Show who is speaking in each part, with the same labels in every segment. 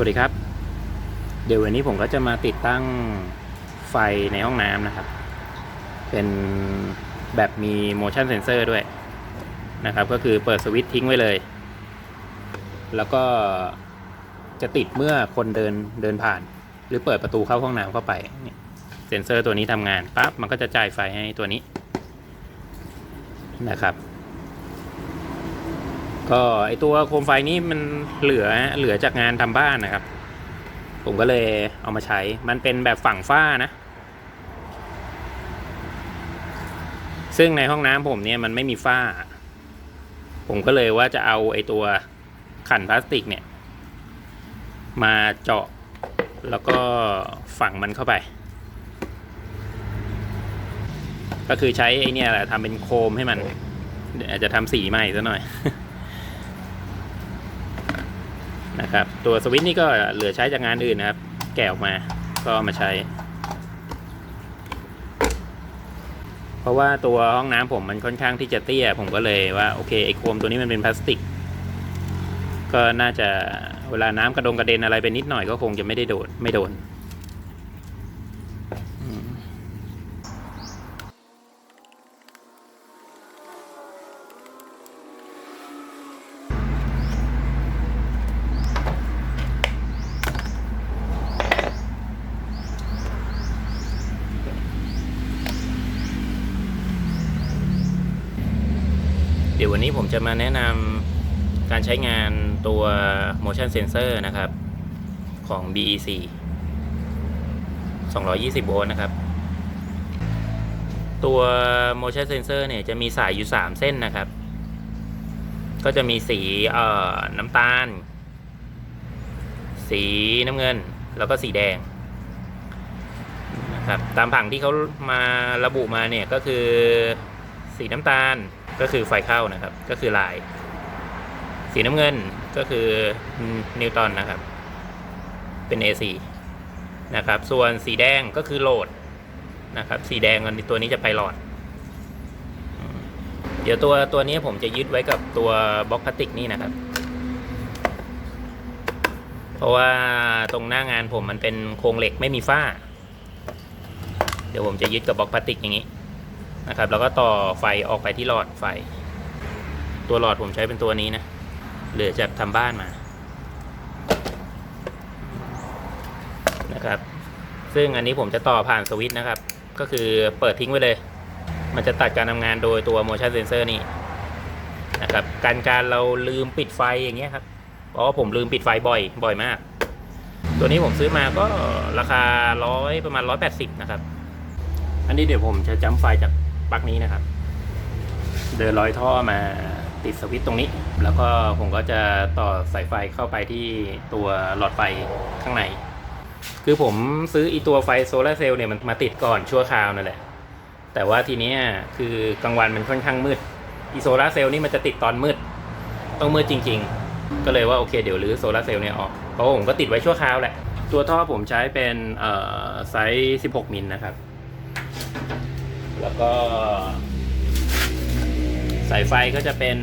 Speaker 1: วัสดีครับ เดี๋ยววันนี้ผมก็จะมาติดตั้งไฟในห้องน้ำนะครับ เป็นแบบมี motion sensor ด้วยนะครับ ก็คือเปิดสวิตช์ทิ้งไว้เลย แล้วก็จะติดเมื่อคนเดินเดินผ่าน หรือเปิดประตูเข้าห้องน้ำเข้าไปเซ็นเซอร์ตัวนี้ทำงานปั๊บมันก็จะจ่ายไฟให้ตัวนี้นะครับ ก็ไอตัวโคมไฟนี้มันเหลือเหลือจากงานทำบ้านนะครับ ผมก็เลยเอามาใช้ มันเป็นแบบฝั่งฝ้านะ ซึ่งในห้องน้ำผมเนี่ยมันไม่มีฝ้า ผมก็เลยว่าจะเอาไอตัวขันพลาสติกเนี่ย มาเจาะแล้วก็ฝังมันเข้าไป ก็คือใช้ไอเนี่ยแหละทำเป็นโคมให้มันเดี๋ยวอาจจะทำสีใหม่ซะหน่อย นะครับ ตัวสวิตช์นี่ก็เหลือใช้จากงานอื่นนะครับ แกะออกมาก็มาใช้ เพราะว่าตัวห้องน้ำผมมันค่อนข้างที่จะเตี้ย ผมก็เลยว่าโอเคไอโคมตัวนี้มันเป็นพลาสติก ก็น่าจะเวลาน้ำกระดงกระเด็นอะไรไปนิดหน่อยก็คงจะไม่ได้โดนไม่โดน ยววันนี้ผมจะมาแนะนำการใช้งานตัว motion sensor นะครับ ของ BEC 220 โวลต์นะครับ ตัว motion sensor เนี่ยจะมีสายอยู่ 3 เส้นนะครับ ก็จะมีสีเอ่อน้ำตาล สีน้ำเงิน แล้วก็สีแดงนะครับตามผังที่เขามาระบุมาเนี่ยก็คือสีน้ำตาล ก็คือไฟเข้านะครับ ก็คือลาย สีน้ำเงินก็คือนิวตันนะครับ เป็น AC นะครับ ส่วนสีแดงก็คือโหลดนะครับ สีแดงตัวนี้จะไปหลอด เดี๋ยวตัวตัวนี้ผมจะยึดไว้กับตัวบล็อกพลาสติกนี่นะครับ เพราะว่าตรงหน้างานผมมันเป็นโครงเหล็กไม่มีฝ้า เดี๋ยวผมจะยึดกับบล็อกพลาสติกอย่างนี้ นะครับ แล้วก็ต่อไฟออกไปที่หลอดไฟ ตัวหลอดผมใช้เป็นตัวนี้นะ เหลือจากทำบ้านมา นะครับ ซึ่งอันนี้ผมจะต่อผ่านสวิตช์นะครับ ก็คือเปิดทิ้งไว้เลย มันจะตัดการทำงานโดยตัว motion sensor นี่นะครับ การการเราลืมปิดไฟอย่างเงี้ยครับ เพราะว่าผมลืมปิดไฟบ่อย บ่อยมาก ตัวนี้ผมซื้อมาก็ราคาร้อยประมาณร้อยแปดสิบนะครับอันนี้เดี๋ยวผมจะจำไฟจาก ปลั๊กนี้นะครับ เดินร้อยท่อมาติดสวิตช์ตรงนี้ แล้วก็ผมก็จะต่อสายไฟเข้าไปที่ตัวหลอดไฟข้างใน คือผมซื้ออีตัวไฟโซลาเซลล์เนี่ยมันมาติดก่อนชั่วคราวนั่นแหละ แต่ว่าทีนี้คือกลางวันมันค่อนข้างมืด อีโซลาเซลล์นี่มันจะติดตอนมืด ต้องมืดจริง ๆ ก็เลยว่าโอเคเดี๋ยวรื้อโซลาเซลล์เนี่ยออก เพราะว่าผมก็ติดไว้ชั่วคราวแหละ ตัวท่อผมใช้เป็นไซส์ 16 มิลนะครับ แล้วก็ สายไฟก็จะเป็น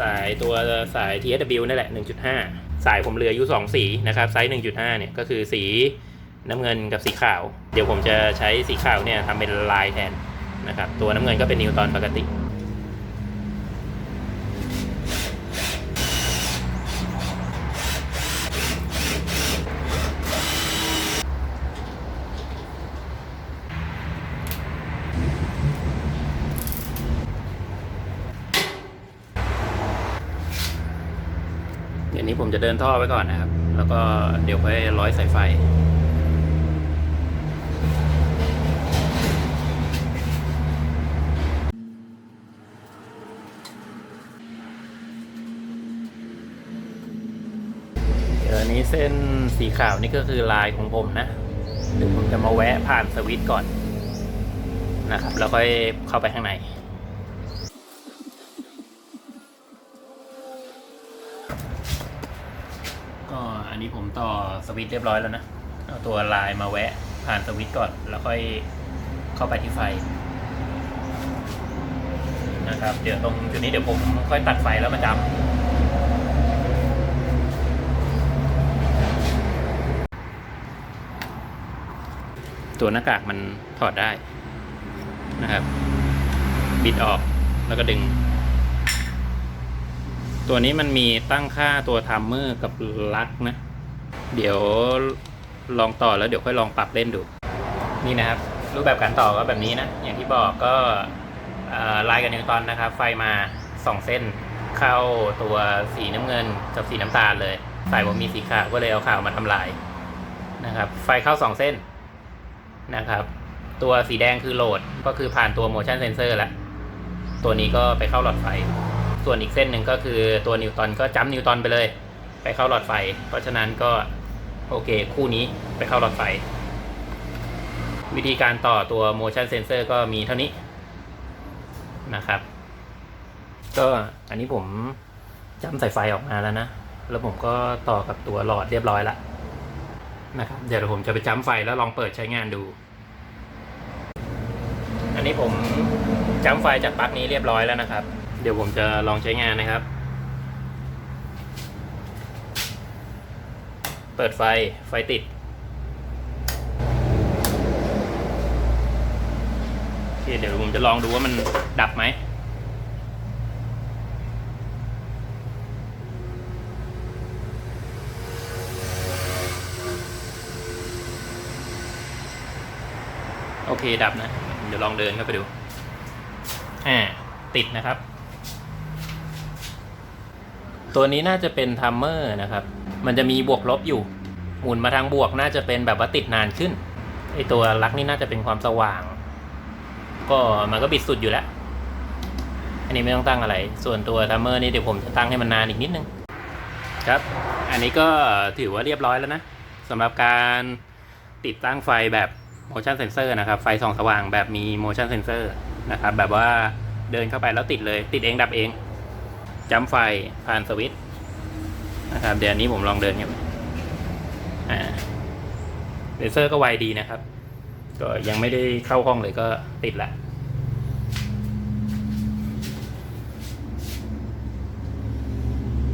Speaker 1: สายตัวสาย TSW นั่นแหละ 1.5 สายผมเหลืออยู่ 2 สีนะครับ ไซส์ 1.5 เนี่ย ก็คือสีน้ำเงินกับสีขาว เดี๋ยวผมจะใช้สีขาวเนี่ยทำเป็นลายแทนนะครับ ตัวน้ำเงินก็เป็นนิวตอนปกติ นี้ผมจะเดินท่อไว้ก่อนนะครับ แล้วก็เดี๋ยวค่อยร้อยสายไฟเดี๋ยวอันนี้เส้นสีขาวนี่ก็คือลายของผมนะเดี๋ยวผมจะมาแวะผ่านสวิตก่อนนะครับ แล้วค่อยเข้าไปข้างใน ก็อันนี้ผมต่อสวิตช์เรียบร้อยแล้วนะ เอาตัวลายมาแวะผ่านสวิตช์ก่อน แล้วค่อยเข้าไปที่ไฟนะครับ เดี๋ยวตรงจุดนี้เดี๋ยวผมค่อยตัดไฟแล้วมาจำตัวหน้ากากมันถอดได้นะครับ บิดออกแล้วก็ดึง ตัวนี้มันมีตั้งค่าตัวทัมเมอร์กับลักนะ เดี๋ยวลองต่อแล้วเดี๋ยวค่อยลองปรับเล่นดู นี่นะครับ รูปแบบการต่อก็แบบนี้นะ อย่างที่บอกก็ลายกับนิวตันนะครับ ไฟมา 2 เส้นเข้าตัวสีน้ำเงินกับสีน้ำตาลเลยสายผมมีสีขาวก็เลยเอาขาวมาทำลายนะครับ ไฟเข้า 2 เส้นนะครับ ตัวสีแดงคือโหลดก็คือผ่านตัว motion sensor แล้วตัวนี้ก็ไปเข้าหลอดไฟ ส่วนอีกเส้นหนึ่งก็คือตัวนิวตันก็จัมนิวตันไปเลย ไปเข้าหลอดไฟ เพราะฉะนั้นก็โอเค คู่นี้ไปเข้าหลอดไฟ วิธีการต่อตัว motion sensor ก็มีเท่านี้นะครับ ก็อันนี้ผมจำสายไฟออกมาแล้วนะ แล้วผมก็ต่อกับตัวหลอดเรียบร้อยแล้วนะครับ เดี๋ยวผมจะไปจ้ำไฟแล้วลองเปิดใช้งานดู อันนี้ผมจ้ำไฟจากปลั๊กนี้เรียบร้อยแล้วนะครับ เดี๋ยวผมจะลองใช้งานนะครับ เปิดไฟ ไฟติดเคเดี๋ยวผมจะลองดูว่ามันดับไหมโอเคดับนะ เดี๋ยวลองเดินเข้าไปดู อ่า ติดนะครับ ตัวนี้น่าจะเป็นทัมเมอร์นะครับ มันจะมีบวกลบอยู่ หมุนมาทางบวกน่าจะเป็นแบบว่าติดนานขึ้น ไอตัวลักนี่น่าจะเป็นความสว่าง ก็มันก็บิดสุดอยู่แล้ว อันนี้ไม่ต้องตั้งอะไร ส่วนตัวทัมเมอร์นี่เดี๋ยวผมจะตั้งให้มันนานอีกนิดนึง ครับ อันนี้ก็ถือว่าเรียบร้อยแล้วนะสำหรับการติดตั้งไฟแบบ motion sensor นะครับ ไฟส่องสว่างแบบมี motion sensor นะครับ แบบว่าเดินเข้าไปแล้วติดเลย ติดเองดับเอง จำไฟผ่านสวิตช์นะครับ เดี๋ยวนี้ผมลองเดินกันอ่าเลเซอร์ก็ไวดีนะครับ ก็ยังไม่ได้เข้าห้องเลยก็ติดละ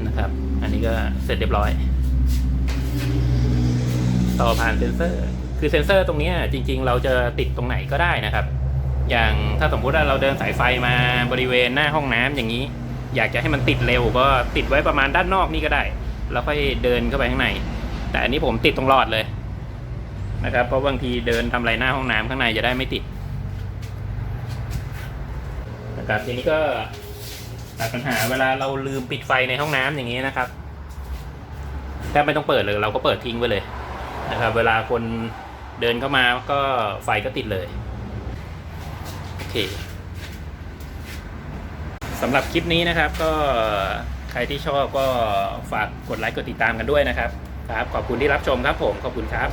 Speaker 1: นะครับ อันนี้ก็เสร็จเรียบร้อย ต่อผ่านเซนเซอร์ คือเซนเซอร์ตรงนี้จริง ๆ เราจะติดตรงไหนก็ได้นะครับ อย่างถ้าสมมุติว่าเราเดินสายไฟมาบริเวณหน้าห้องน้ำอย่างนี้ อยากจะให้มันติดเร็วก็ติดไว้ประมาณด้านนอกนี่ก็ได้ แล้วค่อยเดินเข้าไปข้างใน แต่อันนี้ผมติดตรงหลอดเลยนะครับ เพราะบางทีเดินทำอะไรหน้าห้องน้ำข้างในจะได้ไม่ติดนะครับทีนี้ก็ตัดปัญหาเวลาเราลืมปิดไฟในห้องน้ำอย่างนี้นะครับแทบไม่ต้องเปิดเลยเราก็เปิดทิ้งไว้เลยนะครับ เวลาคนเดินเข้ามาก็ไฟก็ติดเลยโอเค สำหรับคลิปนี้นะครับ ก็ใครที่ชอบก็ฝากกดไลค์กดติดตามกันด้วยนะครับ ครับ ขอบคุณที่รับชมครับผม ขอบคุณครับ